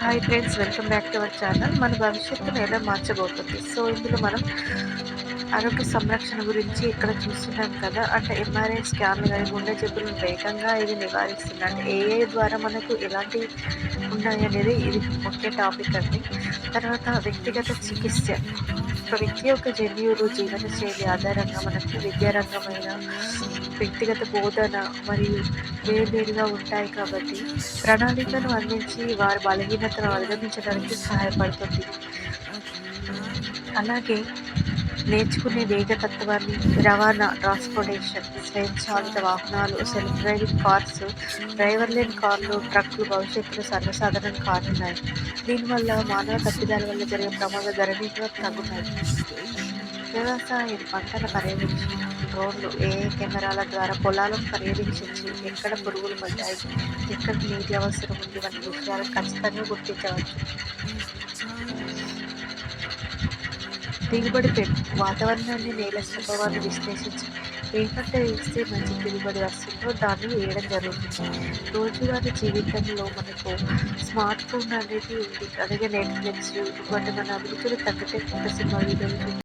Hi friends welcome back to our channel. మన భవిష్యత్తును ఎలా మార్చబోతుంది? సో ఇందులో మనం ఆరోగ్య సంరక్షణ గురించి ఇక్కడ చూస్తున్నాం కదా. అంటే ఎంఆర్ఐ స్కాన్లు కానీ గుండె జబ్బులను వేగంగా ఇది నివారిస్తుంది. అంటే ఏఐ ద్వారా మనకు ఎలాంటి ఉన్నాయి అనేది ఇది ముఖ్య టాపిక్ అండి. తర్వాత వ్యక్తిగత చికిత్స ఒక వ్యక్తి యొక్క జన్యువులు జీవనశైలి ఆధారంగా మనకు విద్యారంగమైన వ్యక్తిగత బోధన మరియు వేర్వేరుగా ఉంటాయి కాబట్టి ప్రణాళికను అందించి వారి బలహీనతను అధిగమించడానికి సహాయపడుతుంది. అలాగే నేర్చుకునే వేగతత్వాన్ని రవాణా ట్రాన్స్పోర్టేషన్ స్వయంచాలిత వాహనాలు సెల్ఫ్ డ్రైవింగ్ కార్స్ డ్రైవర్ లేని కార్లు ట్రక్కులు భవిష్యత్తులో సర్వసాధారణ కానున్నాయి దీనివల్ల మానవ తప్పిదాల వల్ల జరిగే ప్రమాద గణనీయంగా తగ్గుతాయి. వ్యవసాయం పంటల పర్యవేక్షణ డ్రోన్లు ఏ కెమెరాల ద్వారా పొలాలను పర్యవేక్షించి ఎక్కడ పురుగులు పడ్డాయి ఎక్కడ నీటి అవసరం ఉంది వంటి విషయాలను ఖచ్చితంగా గుర్తించవచ్చు. దిగుబడి పెంపు వాతావరణాన్ని నేల స్వభావాన్ని విశ్లేషించి ఏ పంట వేస్తే మంచి దిగుబడి వస్తుందో దాన్ని వేయడం జరుగుతుంది. రోజువారీ జీవితంలో మనకు స్మార్ట్ ఫోన్ అనేది ఉంది. అలాగే నెట్ఫ్లిక్స్ ఇటువంటి మన అభిరుచులు తగ్గితే కొత్త సినిమా